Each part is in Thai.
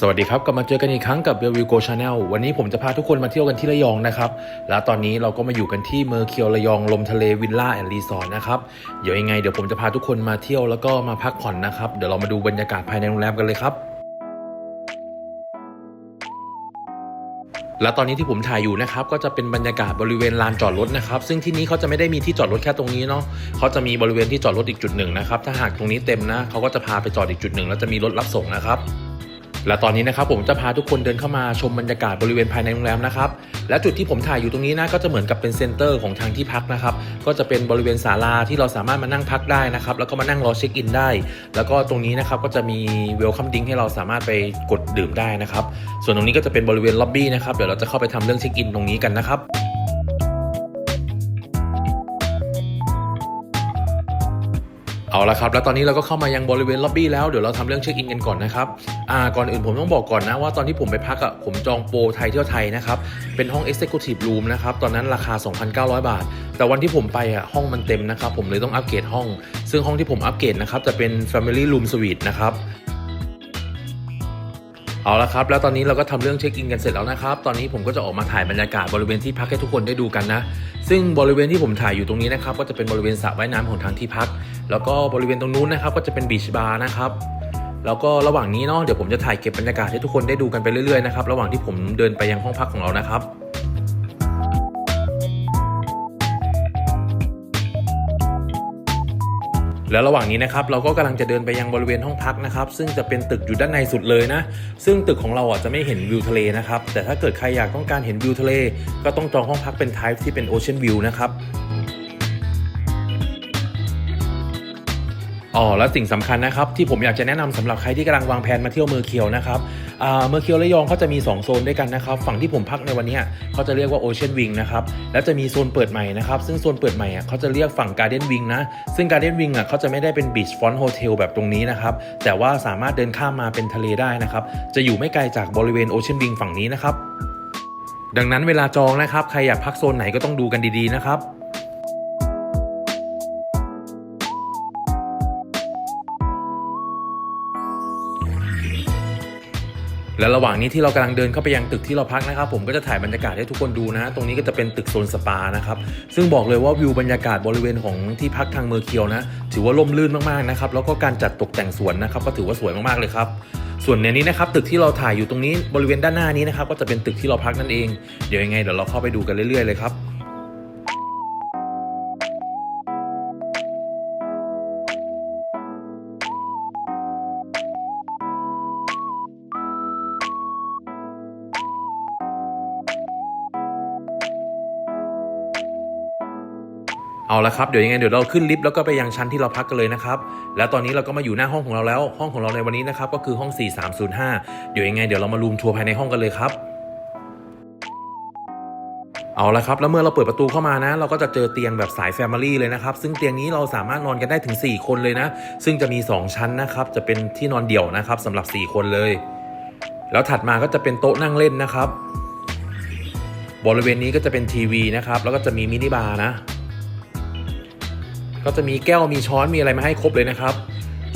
สวัสดีครับกลับมาเจอกันอีกครั้งกับเบลวิวโกชาแนลวันนี้ผมจะพาทุกคนมาเที่ยวกันที่ระยองนะครับ แล้วตอนนี้เราก็มาอยู่กันที่เมอร์เคียวระยองลมทะเลวิลล่าแอนด์รีสอร์ทนะครับ เดี๋ยวยังไงเดี๋ยวผมจะพาทุกคนมาเที่ยวแล้วก็มาพักผ่อนนะครับ เดี๋ยวเรามาดูบรรยากาศภายในโรงแรมกันเลยครับและตอนนี้ที่ผมถ่ายอยู่นะครับก็จะเป็นบรรยากาศบริเวณลานจอดรถนะครับ ซึ่งที่นี้เขาจะไม่ได้มีที่จอดรถแค่ตรงนี้เนาะเขาจะมีบริเวณที่จอดรถอีกจุดหนึ่งนะครับถ้าหากตรงนี้เต็มนะเขาก็จะพาไปจอดอีกจุดหนึ่งแล้วจะมีรถรับส่งนะครับ และตอนนี้นะครับผมจะพาทุกคนเดินเข้ามาชมบรรยากาศบริเวณภายในโรงแรมนะครับ และจุดที่ผมถ่ายอยู่ตรงนี้นะก็จะเหมือนกับเป็นเซ็นเตอร์ของทางที่พักนะครับ ก็จะเป็นบริเวณศาลาที่เราสามารถมานั่งพักได้นะครับ แล้วก็มานั่งรอเช็คอินได้ แล้วก็ตรงนี้นะครับก็จะมีเวลคัมดิ้งให้เราสามารถไปกดดื่มได้นะครับ ส่วนตรงนี้ก็จะเป็นบริเวณล็อบบี้นะครับ เดี๋ยวเราจะเข้าไปทำเรื่องเช็คอินตรงนี้กันนะครับ เอาละครับ แล้วตอนนี้เราก็เข้ามายังบริเวณล็อบบี้แล้วเดี๋ยวเราทำเรื่องเช็คอินกันก่อนนะครับอ่าก่อนอื่นผมต้องบอกก่อนนะว่าตอนที่ผมไปพักอะผมจองโปรไทยเที่ยวไทยนะครับ เป็นห้อง Executive Room นะครับตอนนั้นราคา 2,900 บาท แต่วันที่ผมไปอะห้องมันเต็มนะครับผมเลยต้องอัปเกรดห้อง ซึ่งห้องที่ผมอัปเกรดนะครับจะเป็น Family Room Suite นะครับ เอาละครับ แล้วตอนนี้เราก็ทำเรื่องเช็คอินกันเสร็จแล้วนะครับ ตอนนี้ผมก็จะออกมาถ่ายบรรยากาศบริเวณที่พักให้ทุกคนได้ดูกันนะ ซึ่งบริเวณที่ผมถ่ายอยู่ตรงนี้นะครับ ก็จะเป็นบริเวณสระว่ายน้ำของทางที่พัก แล้วก็บริเวณตรงนู้นนะครับ ก็จะเป็นบีชบาร์นะครับ แล้วก็ระหว่างนี้เนาะ เดี๋ยวผมจะถ่ายเก็บบรรยากาศให้ทุกคนได้ดูกันไปเรื่อยๆนะครับ ระหว่างที่ผมเดินไปยังห้องพักของเรานะครับ แล้วระหว่างนี้นะครับเราก็กำลังจะเดินไปยังบริเวณห้องพักนะครับซึ่งจะเป็นตึกอยู่ด้านในสุดเลยนะ ซึ่งตึกของเราอะจะไม่เห็นวิวทะเลนะครับแต่ถ้าเกิดใครอยากต้องการเห็นวิวทะเล ก็ต้องจองห้องพักเป็นไทป์ที่เป็นโอเชียนวิวนะครับ อ๋อแล้วสิ่งสำคัญนะครับที่ผมอยากจะแนะนำสำหรับใครที่กำลังวางแผนมาเที่ยวเมอร์เคียวนะครับเมอร์เคียวระยองเขาจะมี 2 โซนด้วยกันนะครับ ฝั่งที่ผมพักในวันนี้เขาจะเรียกว่าโอเชียนวิงนะครับแล้วจะมีโซนเปิดใหม่นะครับ ซึ่งโซนเปิดใหม่อะเขาจะเรียกฝั่งการ์เด้นวิงนะซึ่งการ์เด้นวิงอะเขาจะไม่ได้เป็นบีชฟอนต์โฮเทลแบบตรงนี้นะครับแต่ว่าสามารถเดินข้ามมาเป็นทะเลได้นะครับจะอยู่ไม่ไกลจากบริเวณโอเชียนวิงฝั่งนี้นะครับดังนั้นเวลาจองนะครับใครอยากพักโซนไหนก็ต้องดูกันดีๆนะครับ และระหว่างนี้ที่เรากำลังเดินเข้าไปยังตึกที่เราพักนะครับ ผมก็จะถ่ายบรรยากาศให้ทุกคนดูนะ ตรงนี้ก็จะเป็นตึกโซนสปานะครับ ซึ่งบอกเลยว่าวิวบรรยากาศบริเวณของที่พักทางเมอร์เคียวนะ ถือว่าร่มรื่นมากๆนะครับ แล้วก็การจัดตกแต่งสวนนะครับ ก็ถือว่าสวยมากๆเลยครับ ส่วนในนี้นะครับตึกที่เราถ่ายอยู่ตรงนี้บริเวณด้านหน้านี้นะครับ ก็จะเป็นตึกที่เราพักนั่นเอง เดี๋ยวยังไงเดี๋ยวเราเข้าไปดูกันเรื่อยๆเลยครับ เอาละครับเดี๋ยวยังไงเดี๋ยวเราขึ้นลิฟต์แล้วก็ไปยังชั้นที่เราพักกันเลยนะครับแล้วตอนนี้เราก็มาอยู่หน้าห้องของเราแล้ว ห้องของเราในวันนี้นะครับก็คือห้อง 4305 เดี๋ยวยังไงเดี๋ยวเรามารูมทัวร์ภายในห้องกันเลยครับเอาละครับแล้วเมื่อเราเปิดประตูเข้ามานะ เราก็จะเจอเตียงแบบสายแฟมิลี่เลยนะครับ ซึ่งเตียงนี้เราสามารถนอนกันได้ถึง 4 คนเลยนะ ซึ่งจะมี 2 ชั้นนะครับจะเป็นที่นอนเดี่ยวนะครับสำหรับ 4 คนเลย แล้วถัดมาก็จะเป็นโต๊ะนั่งเล่นนะครับ บริเวณนี้ก็จะเป็นทีวีนะครับแล้วก็จะมีมินิบาร์นะ ก็จะมีแก้วมีช้อนมีอะไรมาให้ครบเลยนะครับ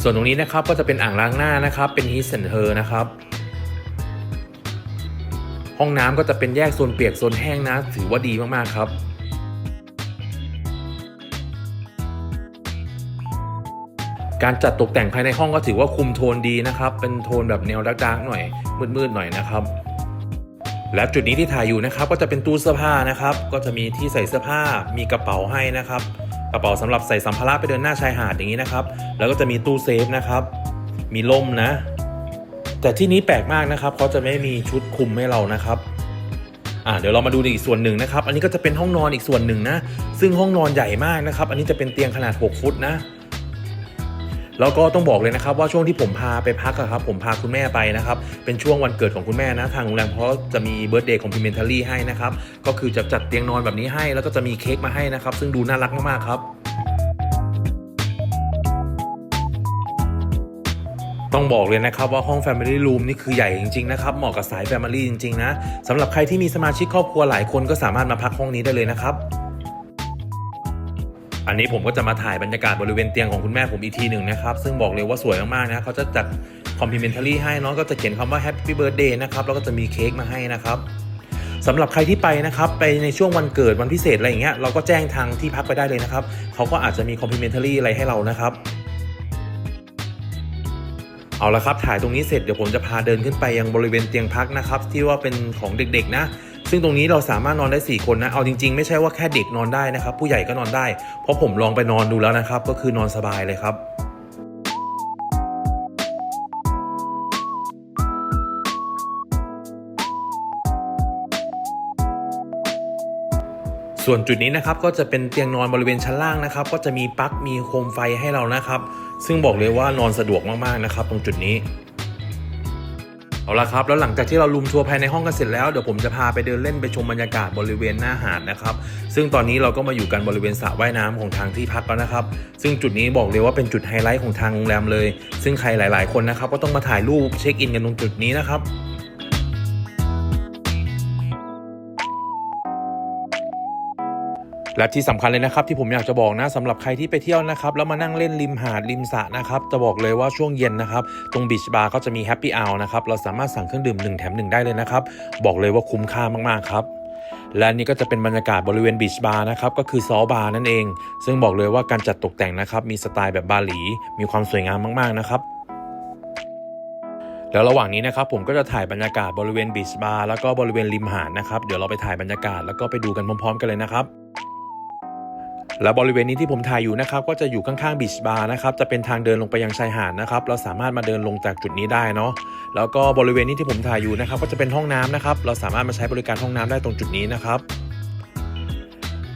ส่วนตรงนี้นะครับก็จะเป็นอ่างล้างหน้านะครับ เป็น his and her นะครับ ห้องน้ำก็จะเป็นแยกโซนเปียกโซนแห้งนะ ถือว่าดีมากๆครับการจัดตกแต่งภายในห้องก็ถือว่าคุมโทนดีนะครับ เป็นโทนแบบแนวดักๆหน่อย มืดๆหน่อยนะครับ และจุดนี้ที่ถ่ายอยู่นะครับ ก็จะเป็นตู้เสื้อผ้านะครับ ก็จะมีที่ใส่เสื้อผ้า มีกระเป๋าให้นะครับ กระเป๋าสำหรับใส่สัมภาระไปเดินหน้าชายหาดอย่างนี้นะครับ แล้วก็จะมีตู้เซฟนะครับ มีล่มนะ แต่ที่นี้แปลกมากนะครับเขาจะไม่มีชุดคุมให้เรานะครับอ่าเดี๋ยวเรามาดูอีกส่วนหนึ่งนะครับ อันนี้ก็จะเป็นห้องนอนอีกส่วนหนึ่งนะ ซึ่งห้องนอนใหญ่มากนะครับ อันนี้จะเป็นเตียงขนาด 6 ฟุตนะ แล้วก็ต้องบอกเลยนะครับว่าช่วงที่ผมพาไปพักอะครับผมพาคุณแม่ไปนะครับเป็นช่วงวันเกิดของคุณแม่นะทางโรงแรมเขาะจะมีเบิร์ d เดย์คอมพ l เมนท a รี่ให้นะครับก็คือจะจัดเตียงนอนแบบนี้ให้ แล้วก็จะมีเค้กมาให้นะครับซึ่งดูน่ารักมากๆครับต้องบอกเลยนะครับว่าห้อง Family Room นี่คือใหญ่จริงๆนะครับเหมาะกับสาย Family จริงๆนะสำหรับใครที่มีสมาชิกครอบครัวหลายคนก็สามารถมาพักห้องนี้ได้เลยนะครับ อันนี้ผมก็จะมาถ่ายบรรยากาศบริเวณเตียงของคุณแม่ผมอีกทีหนึ่งนะครับ ซึ่งบอกเลยว่าสวยมากๆนะเขาจะจัดคอมพ l เมน t ารี่ให้เนาะก็จะเขียนคำว่า Happy Birthday นะครับแล้วก็จะมีเค้กมาให้นะครับสำหรับใครที่ไปนะครับไปในช่วงวันเกิดวันพิเศษอะไรอย่างเงี้ยเราก็แจ้งทางที่พักไปได้เลยนะครับเขาก็อาจจะมีคอมพ l เมน t ารี่อะไรให้เรานะครับเอาละครับถ่ายตรงนี้เสร็จเดี๋ยวผมจะพาเดินขึ้นไปยังบริเวณเตียงพักนะครับที่ว่าเป็นของเด็กๆนะ ซึ่งตรงนี้เราสามารถนอนได้ 4 คนนะ เอาจริงๆ ไม่ใช่ว่าแค่เด็กนอนได้นะครับ ผู้ใหญ่ก็นอนได้ เพราะผมลองไปนอนดูแล้วนะครับ ก็คือนอนสบายเลยครับส่วนจุดนี้นะครับก็จะเป็นเตียงนอนบริเวณชั้นล่างนะครับ ก็จะมีปลั๊กมีโคมไฟให้เรานะครับ ซึ่งบอกเลยว่านอนสะดวกมากๆนะครับ ตรงจุดนี้ เอาละครับแล้วหลังจากที่เราลุมทัวร์ภายในห้องกันเสร็จแล้วเดี๋ยวผมจะพาไปเดินเล่นไปชมบรรยากาศบริเวณหน้าหาดนะครับ ซึ่งตอนนี้เราก็มาอยู่กันบริเวณสระว่ายน้ำของทางที่พักแล้วนะครับ ซึ่งจุดนี้บอกเลยว่าเป็นจุดไฮไลท์ของทางโรงแรมเลย ซึ่งใครหลาย ๆ คนนะครับก็ต้องมาถ่ายรูปเช็คอินกันตรงจุดนี้นะครับ และที่สำคัญเลยนะครับที่ผมอยากจะบอกนะสำหรับใครที่ไปเที่ยวนะครับแล้วมานั่งเล่นริมหาดริมสระนะครับจะบอกเลยว่าช่วงเย็นนะครับตรงบีชบาร์ก็จะมีแฮปปี้อ r นะครับเราสามารถสั่งเครื่องดื่ม1แถม1ได้เลยนะครับบอกเลยว่าคุ้มค่ามากๆครับและนี่ก็จะเป็นบรรยากาศบริเวณบีชบาร์นะครับก็คือซอบาร์นั่นเอง ซึ่งบอกเลยว่าการจัดตกแต่งนะครับมีสไตล์แบบบาหลี มีความสวยงามมากๆนะครับแล้วระหว่างนี้นะครับผมก็จะถ่ายบรรยากาศบริเวณบีชบาร์แล้วก็บริเวณริมหาดนะครับเดี๋ยวเราไปถ่ายบรรยากาศแล้วก็ไปดูกันพร้อม ๆ กันเลยนะครับ และบริเวณนี้ที่ผมถ่ายอยู่นะครับก็จะอยู่ข้างๆบีชบาร์นะครับจะเป็นทางเดินลงไปยังชายหาดนะครับเราสามารถมาเดินลงจากจุดนี้ได้เนาะแล้วก็บริเวณนี้ที่ผมถ่ายอยู่นะครับก็จะเป็นห้องน้ำนะครับเราสามารถมาใช้บริการห้องน้ำได้ตรงจุดนี้นะครับ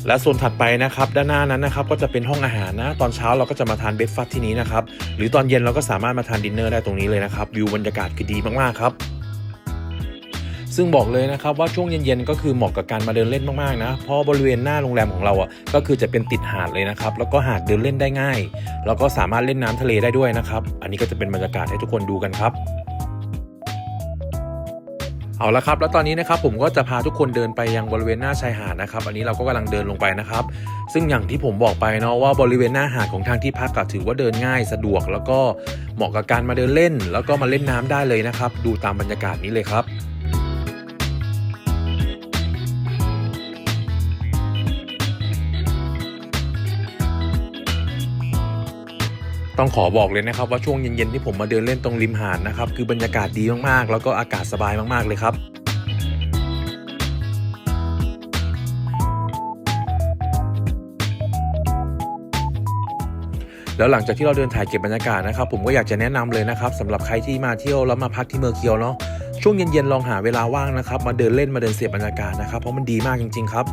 และส่วนถัดไปนะครับด้านหน้านั้นนะครับก็จะเป็นห้องอาหารนะตอนเช้าเราก็จะมาทานเบรคฟาสต์ที่นี้นะครับหรือตอนเย็นเราก็สามารถมาทานดินเนอร์ได้ตรงนี้เลยนะครับวิวบรรยากาศคือดีมากๆครับ ซึ่งบอกเลยนะครับว่าช่วงเย็นๆก็คือเหมาะกับการมาเดินเล่นมากๆนะ เพราะบริเวณหน้าโรงแรมของเราอะก็คือจะเป็นติดหาดเลยนะครับ แล้วก็หาดเดินเล่นได้ง่าย แล้วก็สามารถเล่นน้ำทะเลได้ด้วยนะครับ อันนี้ก็จะเป็นบรรยากาศให้ทุกคนดูกันครับเอาละครับ แล้วตอนนี้นะครับผมก็จะพาทุกคนเดินไปยังบริเวณหน้าชายหาดนะครับ อันนี้เราก็กำลังเดินลงไปนะครับ ซึ่งอย่างที่ผมบอกไปเนาะว่าบริเวณหน้าหาดของทางที่พักก็ถือว่าเดินง่ายสะดวก แล้วก็เหมาะกับการมาเดินเล่น แล้วก็มาเล่นน้ำได้เลยนะครับ ดูตามบรรยากาศนี้เลยครับ ต้องขอบอกเลยนะครับว่าช่วงเย็นๆที่ผมมาเดินเล่นตรงริมหาดนะครับคือบรรยากาศดีมากๆ แล้วก็อากาศสบายมากๆเลยครับแล้วหลังจากที่เราเดินถ่ายเก็บบรรยากาศนะครับ ผมก็อยากจะแนะนำเลยนะครับสำหรับใครที่มาเที่ยวแล้วมาพักที่เมอร์เคียวเนาะช่วงเย็นๆลองหาเวลาว่างนะครับ มาเดินเล่นมาเดินเสียบบรรยากาศนะครับเพราะมันดีมากจริง ๆ ครับ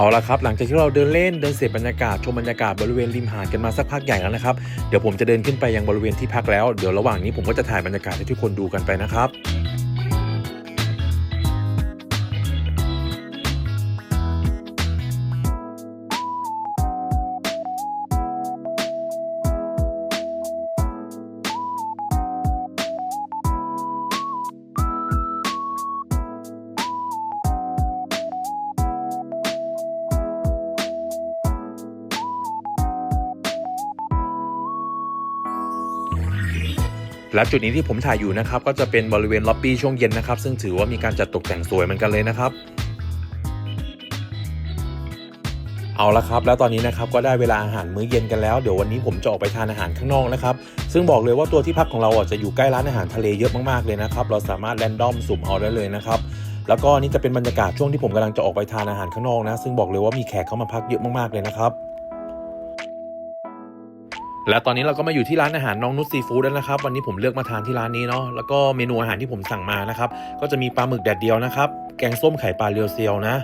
เอาละครับ หลังจากที่เราเดินเล่นเดินเสพบรรยากาศชมบรรยากาศบริเวณริมหาดกันมาสักพักใหญ่แล้วนะครับ เดี๋ยวผมจะเดินขึ้นไปยังบริเวณที่พักแล้ว เดี๋ยวระหว่างนี้ผมก็จะถ่ายบรรยากาศให้ทุกคนดูกันไปนะครับ และจุดนี้ที่ผมถ่ายอยู่นะครับก็จะเป็นบริเวณล็อบบี้ช่วงเย็นนะครับ ซึ่งถือว่ามีการจัดตกแต่งสวยเหมือนกันเลยนะครับเอาละครับแล้วตอนนี้นะครับก็ได้เวลาอาหารมื้อเย็นกันแล้วเดี๋ยววันนี้ผมจะออกไปทานอาหารข้างนอกนะครับซึ่งบอกเลยว่าตัวที่พักของเราอะจะอยู่ใกล้ร้านอาหารทะเลเยอะมากๆเลยนะครับเราสามารถแรนดอมสุ่มเอาได้เลยนะครับแล้วก็นี่จะเป็นบรรยากาศช่วงที่ผมกำลังจะออกไปทานอาหารข้างนอกนะ ซึ่งบอกเลยว่ามีแขกเข้ามาพักเยอะมากๆเลยนะครับ และตอนนี้เราก็มาอยู่ที่ร้านอาหารน้องนุชซีฟู้ดแล้วนะครับ วันนี้ผมเลือกมาทานที่ร้านนี้เนาะแล้วก็เมนูอาหารที่ผมสั่งมานะครับ ก็จะมีปลาหมึกแดดเดียวนะครับ แกงส้มไข่ปลาเรียวเซียวนะ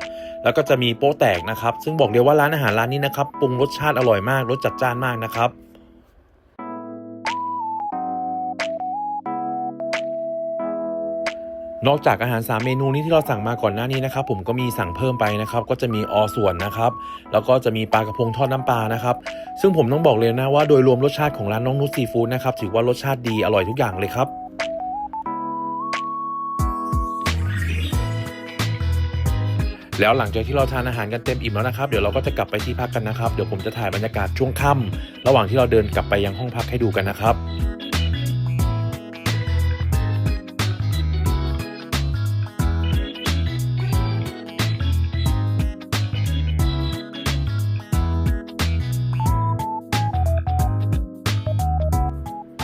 แล้วก็จะมีโป๊ะแตกนะครับ ซึ่งบอกเลยว่าร้านอาหารร้านนี้นะครับปรุงรสชาติอร่อยมากรสจัดจ้านมากนะครับ นอกจากอาหาร 3 เมนูนี้ที่เราสั่งมาก่อนหน้านี้นะครับผมก็มีสั่งเพิ่มไปนะครับก็จะมีอส่วนนะครับแล้วก็จะมีปลากระพงทอดน้ำปลานะครับซึ่งผมต้องบอกเลยนะว่าโดยรวมรสชาติของร้านน้องนุชซีฟู้ดนะครับถือว่ารสชาติดีอร่อยทุกอย่างเลยครับแล้วหลังจากที่เราทานอาหารกันเต็มอิ่มแล้วนะครับ เดี๋ยวเราก็จะกลับไปที่พักกันนะครับ เดี๋ยวผมจะถ่ายบรรยากาศช่วงค่ำระหว่างที่เราเดินกลับไปยังห้องพักให้ดูกันนะครับ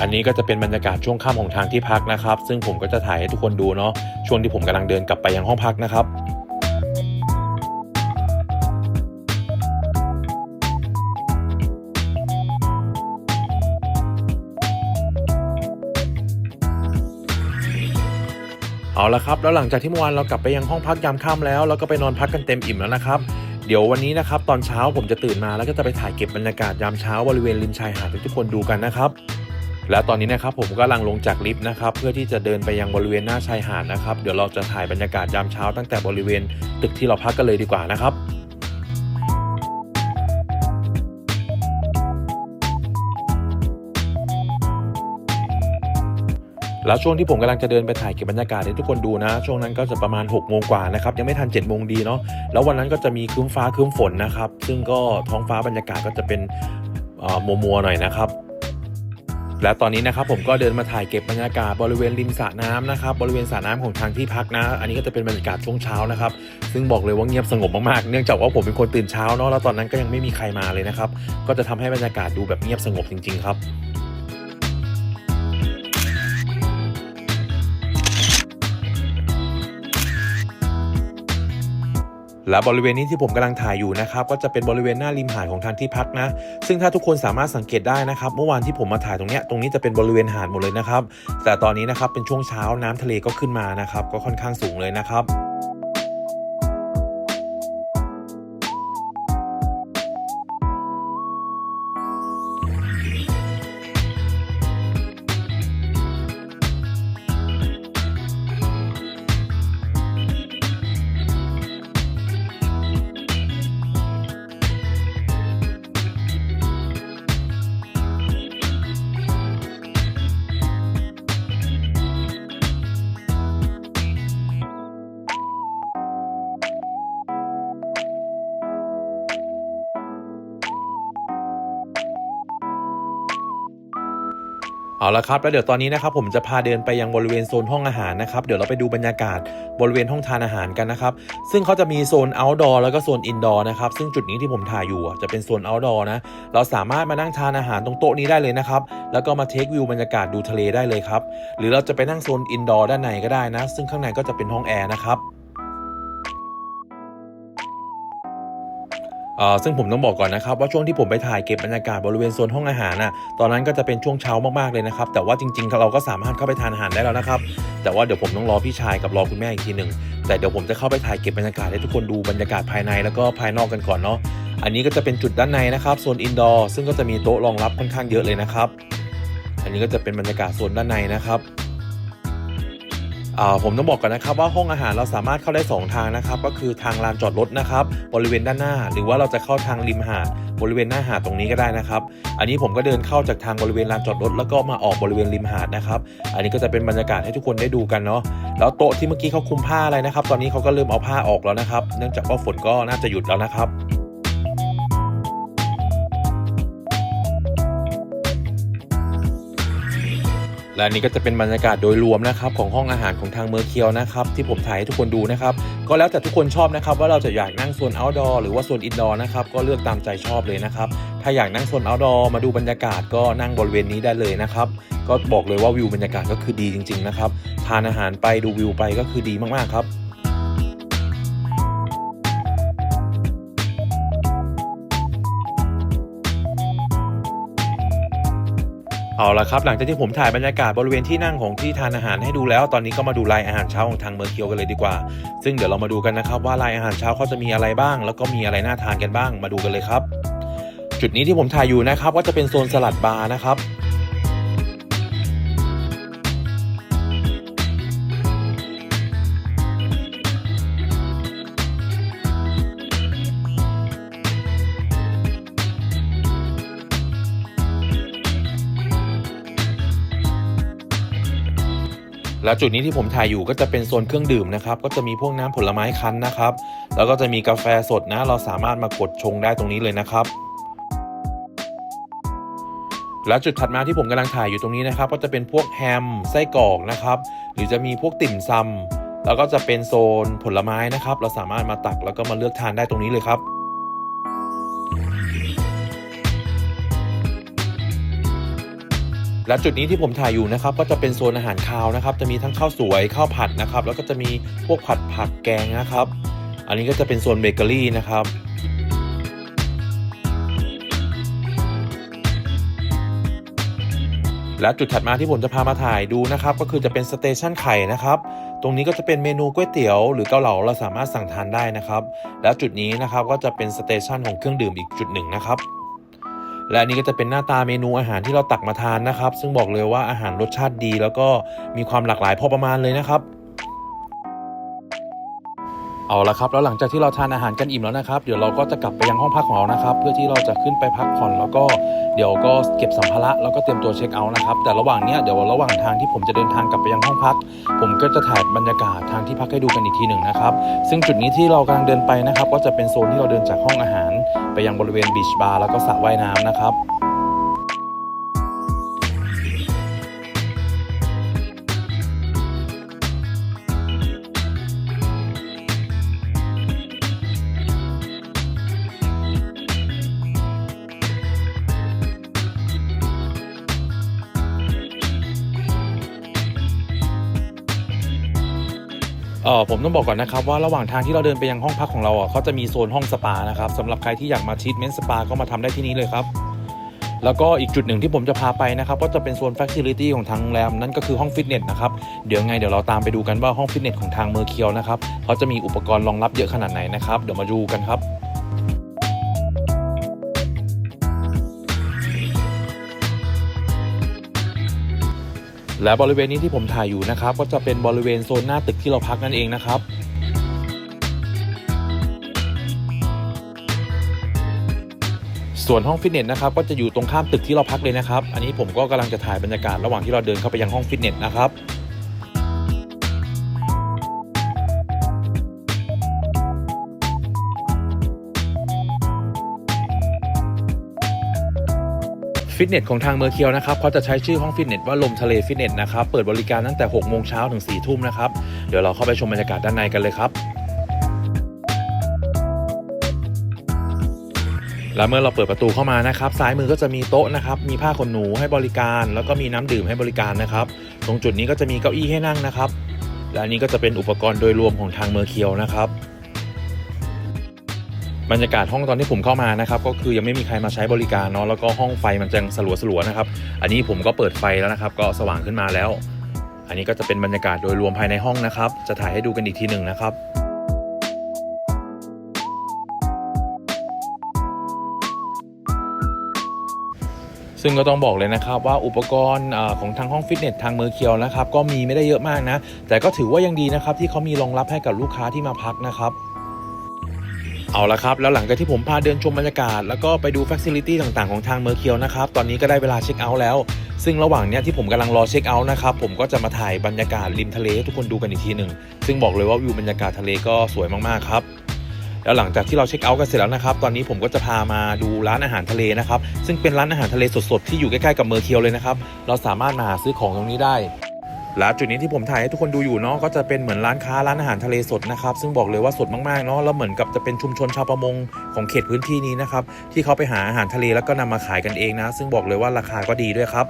อันนี้ก็จะเป็นบรรยากาศช่วงค่ำของทางที่พักนะครับ ซึ่งผมก็จะถ่ายให้ทุกคนดูเนาะช่วงที่ผมกำลังเดินกลับไปยังห้องพักนะครับเอาละครับแล้วหลังจากที่เมื่อวานเรากลับไปยังห้องพักยามค่ำแล้วแล้วก็ไปนอนพักกันเต็มอิ่มแล้วนะครับ เดี๋ยววันนี้นะครับตอนเช้าผมจะตื่นมาแล้วก็จะไปถ่ายเก็บบรรยากาศยามเช้าบริเวณริมชายหาดให้ทุกคนดูกันนะครับ และตอนนี้นะครับผมก็กำลังลงจากลิฟต์นะครับเพื่อที่จะเดินไปยังบริเวณหน้าชายหาดนะครับ เดี๋ยวเราจะถ่ายบรรยากาศยามเช้าตั้งแต่บริเวณตึกที่เราพักกันเลยดีกว่านะครับแล้วช่วงที่ผมกำลังจะเดินไปถ่ายเก็บบรรยากาศให้ทุกคนดูนะ ช่วงนั้นก็จะประมาณ6กโมงกว่านะครับยังไม่ทัน7จ็ดโมงดีเนาะแล้ววันนั้นก็จะมีครึ้มฟ้าครึ้มฝนนะครับ ซึ่งก็ท้องฟ้าบรรยากาศก็จะเป็นอ่อมัวมัวๆหน่อยนะครับ และตอนนี้นะครับผมก็เดินมาถ่ายเก็บบรรยากาศบริเวณริมสระน้ำนะครับบริเวณสระน้ำของทางที่พักนะ อันนี้ก็จะเป็นบรรยากาศช่วงเช้านะครับ ซึ่งบอกเลยว่าเงียบสงบมากๆ เนื่องจากว่าผมเป็นคนตื่นเช้าเนาะแล้วตอนนั้นก็ยังไม่มีใครมาเลยนะครับก็จะทำให้บรรยากาศดูแบบเงียบสงบจริง ๆ ครับ และบริเวณนี้ที่ผมกำลังถ่ายอยู่นะครับก็จะเป็นบริเวณหน้าริมหาดของทางที่พักนะ ซึ่งถ้าทุกคนสามารถสังเกตได้นะครับ เมื่อวานที่ผมมาถ่ายตรงเนี้ยตรงนี้จะเป็นบริเวณหาดหมดเลยนะครับ แต่ตอนนี้นะครับเป็นช่วงเช้าน้ำทะเลก็ขึ้นมานะครับ ก็ค่อนข้างสูงเลยนะครับ ละครับแล้วเดี๋ยวตอนนี้นะครับผมจะพาเดินไปยังบริเวณโซนห้องอาหารนะครับเดี๋ยวเราไปดูบรรยากาศบริเวณห้องทานอาหารกันนะครับซึ่งเขาจะมีโซน outdoor แล้วก็โซน indoor นะครับซึ่งจุดนี้ที่ผมถ่ายอยู่จะเป็นโซน outdoor นะเราสามารถมานั่งทานอาหารตรงโต๊ะนี้ได้เลยนะครับแล้วก็มาเทควิวบรรยากาศดูทะเลได้เลยครับหรือเราจะไปนั่งโซน indoor ด้านในก็ได้นะ ซึ่งข้างในก็จะเป็นห้องแอร์นะครับ ซึ่งผมต้องบอกก่อนนะครับว่าช่วงที่ผมไปถ่ายเก็บบรรยากาศบริเวณโซนห้องอาหารน่ะตอนนั้นก็จะเป็นช่วงเช้ามากๆเลยนะครับแต่ว่าจริงๆเราก็สามารถเข้าไปทานอาหารได้แล้วนะครับแต่ว่าเดี๋ยวผมต้องรอพี่ชายกับรอคุณแม่อีกทีหนึ่งแต่เดี๋ยวผมจะเข้าไปถ่ายเก็บบรรยากาศให้ทุกคนดูบรรยากาศภายในแล้วก็ภายนอกกันก่อนเนาะอันนี้ก็จะเป็นจุดด้านในนะครับโซนอินดอร์ซึ่งก็จะมีโต๊ะรองรับค่อนข้างเยอะเลยนะครับอันนี้ก็จะเป็นบรรยากาศโซนด้านในนะครับ ผมต้องบอกก่อนนะครับว่าห้องอาหารเราสามารถเข้าได้ 2 ทางนะครับ ก็คือทางลานจอดรถนะครับบริเวณด้านหน้า หรือว่าเราจะเข้าทางริมหาดบริเวณหน้าหาดตรงนี้ก็ได้นะครับ อันนี้ผมก็เดินเข้าจากทางบริเวณลานจอดรถแล้วก็มาออกบริเวณริมหาดนะครับ อันนี้ก็จะเป็นบรรยากาศให้ทุกคนได้ดูกันเนาะแล้วโต๊ะที่เมื่อกี้เขาคุมผ้าอะไรนะครับ ตอนนี้เขาก็เริ่มเอาผ้าออกแล้วนะครับ เนื่องจากว่าฝนก็น่าจะหยุดแล้วนะครับ และนี่ก็จะเป็นบรรยากาศโดยรวมนะครับของห้องอาหารของทางเมอร์เคียวนะครับที่ผมถ่ายให้ทุกคนดูนะครับก็แล้วแต่ทุกคนชอบนะครับว่าเราจะอยากนั่งโซนอ outdoor หรือว่าโซนอ indoor นะครับก็เลือกตามใจชอบเลยนะครับถ้าอยากนั่งโซนอ outdoor มาดูบรรยากาศก็นั่งบริเวณนี้ได้เลยนะครับก็บอกเลยว่าวิวบรรยากาศก็คือดีจริง ๆนะครับทานอาหารไปดูวิวไปก็คือดีมากๆครับ เอาละครับหลังจากที่ผมถ่ายบรรยากาศบริเวณที่นั่งของที่ทานอาหารให้ดูแล้ว ตอนนี้ก็มาดูลายอาหารเช้าของทางเมอร์เคียวกันเลยดีกว่า ซึ่งเดี๋ยวเรามาดูกันนะครับว่าลายอาหารเช้าเขาจะมีอะไรบ้าง แล้วก็มีอะไรน่าทานกันบ้างมาดูกันเลยครับ จุดนี้ที่ผมถ่ายอยู่นะครับก็จะเป็นโซนสลัดบาร์นะครับ แล้วจุดนี้ที่ผมถ่ายอยู่ก็จะเป็นโซนเครื่องดื่มนะครับ ก็จะมีพวกน้ำผลไม้คั้นนะครับ แล้วก็จะมีกาแฟสดนะ เราสามารถมากดชงได้ตรงนี้เลยนะครับ แล้วจุดถัดมาที่ผมกำลังถ่ายอยู่ตรงนี้นะครับ ก็จะเป็นพวกแฮมไส้กรอกนะครับ หรือจะมีพวกติ่มซำแล้วก็จะเป็นโซนผลไม้นะครับ เราสามารถมาตักแล้วก็มาเลือกทานได้ตรงนี้เลยครับ และจุดนี้ที่ผมถ่ายอยู่นะครับก็จะเป็นโซนอาหารคาวนะครับ จะมีทั้งข้าวสวยข้าวผัดนะครับ แล้วก็จะมีพวกผัดผักแกงนะครับ อันนี้ก็จะเป็นโซนเบเกอรี่นะครับและจุดถัดมาที่ผมจะพามาถ่ายดูนะครับก็คือจะเป็นสเตชันไข่นะครับ ตรงนี้ก็จะเป็นเมนูก๋วยเตี๋ยว หรือเกาเหลาเราสามารถสั่งทานได้นะครับ แล้วจุดนี้นะครับก็จะเป็นสเตชันของเครื่องดื่มอีกจุดหนึ่งนะครับ และอันนี้ก็จะเป็นหน้าตาเมนูอาหารที่เราตักมาทานนะครับ ซึ่งบอกเลยว่าอาหารรสชาติดี แล้วก็มีความหลากหลายพอประมาณเลยนะครับ เอาละครับแล้วหลังจากที่เราทานอาหารกันอิ่มแล้วนะครับ เดี๋ยวเราก็จะกลับไปยังห้องพักของเรานะครับ เพื่อที่เราจะขึ้นไปพักผ่อนแล้วก็เดี๋ยวก็เก็บสัมภาระแล้วก็เตรียมตัวเช็คเอาท์นะครับ แต่ระหว่างเนี้ยเดี๋ยวระหว่างทางที่ผมจะเดินทางกลับไปยังห้องพัก ผมก็จะถ่ายบรรยากาศทางที่พักให้ดูกันอีกทีหนึ่งนะครับซึ่งจุดนี้ที่เรากำลังเดินไปนะครับ ก็จะเป็นโซนที่เราเดินจากห้องอาหาร ไปยังบริเวณบีชบาร์แล้วก็สระว่ายน้ำนะครับ ออผมต้องบอกก่อนนะครับว่าระหว่างทางที่เราเดินไปยังห้องพักของเราอะเขาจะมีโซนห้องสปานะครับสำหรับใครที่อยากมาทรีทเมนต์สปาก็มาทำได้ที่นี้เลยครับ แล้วก็อีกจุดหนึ่งที่ผมจะพาไปนะครับก็จะเป็นโซนฟั c ซิลิตี้ของทางโรงแรมนั่นก็คือห้องฟิตเนสนะครับเดี๋ยวไงเดี๋ยวเราตามไปดูกันว่าห้องฟิตเนสของทางเมอร์เคียวนะครับเขาจะมีอุปกรณ์รองรับเยอะขนาดไหนนะครับเดี๋ยวมาดูกันครับ และบริเวณนี้ที่ผมถ่ายอยู่นะครับ ก็จะเป็นบริเวณโซนหน้าตึกที่เราพักนั่นเองนะครับส่วนห้องฟิตเนสนะครับก็จะอยู่ตรงข้ามตึกที่เราพักเลยนะครับ อันนี้ผมก็กำลังจะถ่ายบรรยากาศระหว่างที่เราเดินเข้าไปยังห้องฟิตเนสนะครับ ฟิตเนสของทางเมอร์เคียวนะครับเขาจะใช้ชื่อห้องฟิตเนสว่าลมทะเลฟิตเนสนะครับเปิดบริการตั้งแต่6โมงเช้าถึง4ทุ่มนะครับเดี๋ยวเราเข้าไปชมบรรยากาศด้านในกันเลยครับและเมื่อเราเปิดประตูเข้ามานะครับ ซ้ายมือก็จะมีโต๊ะนะครับ มีผ้าขนหนูให้บริการ แล้วก็มีน้ำดื่มให้บริการนะครับ ตรงจุดนี้ก็จะมีเก้าอี้ให้นั่งนะครับ และนนี้ก็จะเป็นอุปกรณ์โดยรวมของทางเมอร์เคียวนะครับ บรรยากาศห้องตอนที่ผมเข้ามานะครับก็คือยังไม่มีใครมาใช้บริการเนาะแล้วก็ห้องไฟมันจะสลัวสลัวๆนะครับ อันนี้ผมก็เปิดไฟแล้วนะครับ ก็สว่างขึ้นมาแล้ว อันนี้ก็จะเป็นบรรยากาศโดยรวมภายในห้องนะครับ จะถ่ายให้ดูกันอีกทีหนึ่งนะครับซึ่งก็ต้องบอกเลยนะครับว่าอุปกรณ์ของทางห้องฟิตเนสทางเมอเคียวนะครับ ก็มีไม่ได้เยอะมากนะ แต่ก็ถือว่ายังดีนะครับ ที่เขามีรองรับให้กับลูกค้าที่มาพักนะครับ เอาละครับ แล้วหลังจากที่ผมพาเดินชมบรรยากาศ แล้วก็ไปดูฟัซิลิตี้ต่างๆของทางเมอร์เคียวนะครับ ตอนนี้ก็ได้เวลาเช็คเอาท์แล้ว ซึ่งระหว่างเนี้ยที่ผมกำลังรอเช็คเอาท์นะครับ ผมก็จะมาถ่ายบรรยากาศริมทะเลให้ทุกคนดูกันอีกทีหนึ่ง ซึ่งบอกเลยว่าวิวบรรยากาศทะเลก็สวยมากๆครับแล้วหลังจากที่เราเช็คเอาท์กันเสร็จแล้วนะครับ ตอนนี้ผมก็จะพามาดูร้านอาหารทะเลนะครับ ซึ่งเป็นร้านอาหารทะเลสดๆ ที่อยู่ใกล้ๆกับเมอร์เคียวเลยนะครับ เราสามารถมาหาซื้อของตรงนี้ได้ และจุดนี้ที่ผมถ่ายให้ทุกคนดูอยู่เนาะก็จะเป็นเหมือนร้านค้าร้านอาหารทะเลสดนะครับซึ่งบอกเลยว่าสดมากๆเนาะแล้วเหมือนกับจะเป็นชุมชนชาวประมงของเขตพื้นที่นี้นะครับที่เขาไปหาอาหารทะเลแล้วก็นำมาขายกันเองนะ ซึ่งบอกเลยว่าราคาก็ดีด้วยครับ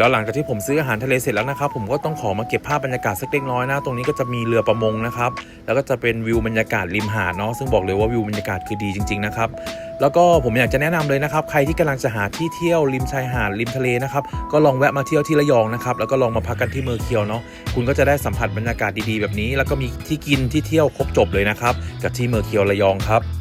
แล้วหลังจากที่ผมซื้ออาหารทะเลเสร็จแล้วนะครับ ผมก็ต้องขอมาเก็บภาพบรรยากาศสักเล็กน้อยนะ ตรงนี้ก็จะมีเรือประมงนะครับ แล้วก็จะเป็นวิวบรรยากาศริมหาดเนาะซึ่งบอกเลยว่าวิวบรรยากาศคือดีจริง ๆ นะครับ แล้วก็ผมอยากจะแนะนำเลยนะครับ ใครที่กำลังจะหาที่เที่ยวริมชายหาดริมทะเลนะครับ ก็ลองแวะมาเที่ยวที่ระยองนะครับ แล้วก็ลองมาพักกันที่เมอร์เคียวเนาะ คุณก็จะได้สัมผัสบรรยากาศดีๆแบบนี้ แล้วก็มีที่กินที่เที่ยวครบจบเลยนะครับ กับที่เมอร์เคียวระยองครับ